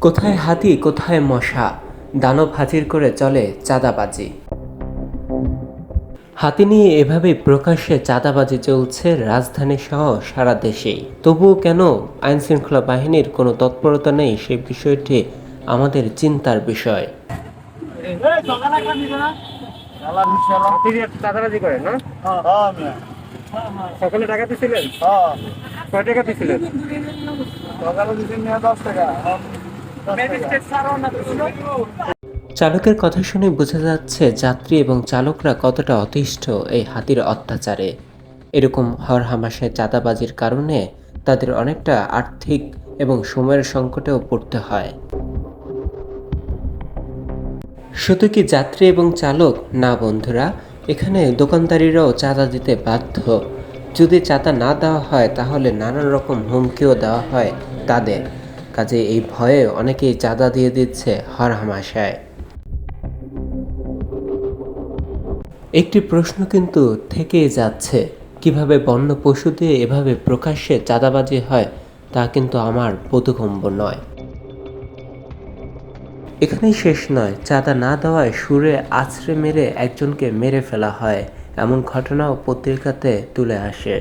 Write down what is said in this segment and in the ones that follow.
কোথায় হাতি কোথায় মশা? দানব হাজির করে চলে চাঁদাবাজি। হাতি নিয়ে এভাবে প্রকাশ্যে চাঁদাবাজি চলছে রাজধানী সহ সারা দেশেই। তবুও কেন আইন শৃঙ্খলা বাহিনীর কোনো তৎপরতা নেই সে বিষয়টি আমাদের চিন্তার বিষয়। করে না? সকালে টাকা কয় টাকা দিছিলেন? চালকের কথা শুনে বোঝা যাচ্ছে যাত্রী এবং চালকরা কতটা অতিষ্ঠ এই হাতির অত্যাচারে। এরকম হরহামাশায় চাঁদাবাজির কারণে তাদের অনেকটা আর্থিক এবং সময়ের সংকটেও পড়তে হয়। শুধু কি যাত্রী এবং চালক? না বন্ধুরা, এখানে দোকানদারিরাও চাঁদা দিতে বাধ্য। যদি চাঁদা না দেওয়া হয়, তাহলে নানান রকম হুমকিও দেওয়া হয় তাদের। কাজে এই ভয়ে অনেকেই চাঁদা দিয়ে দিচ্ছে হরহামাশায় একটি প্রশ্ন কিন্তু থেকেই যাচ্ছে, কীভাবে বন্য পশু দিয়ে এভাবে প্রকাশ্যে চাঁদাবাজি হয়, তা কিন্তু আমার বোধগম্য নয়। এখানেই শেষ নয়, চাঁদা না দেওয়ায় সুরে আছড়ে মেরে একজনকে মেরে ফেলা হয়। এমন ঘটনাও পত্রিকাতে তুলে আসে।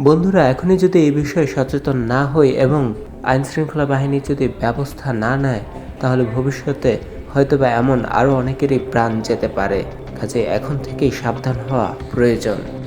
বন্ধুরা, এখনই যদি এই বিষয়ে সচেতন না হই এবং আইন শৃঙ্খলা বাহিনী যদি ব্যবস্থা না নেয়, তাহলে ভবিষ্যতে হয়তোবা এমন আরও অনেকেরই প্রাণ যেতে পারে। কাজে এখন থেকেই সাবধান হওয়া প্রয়োজন।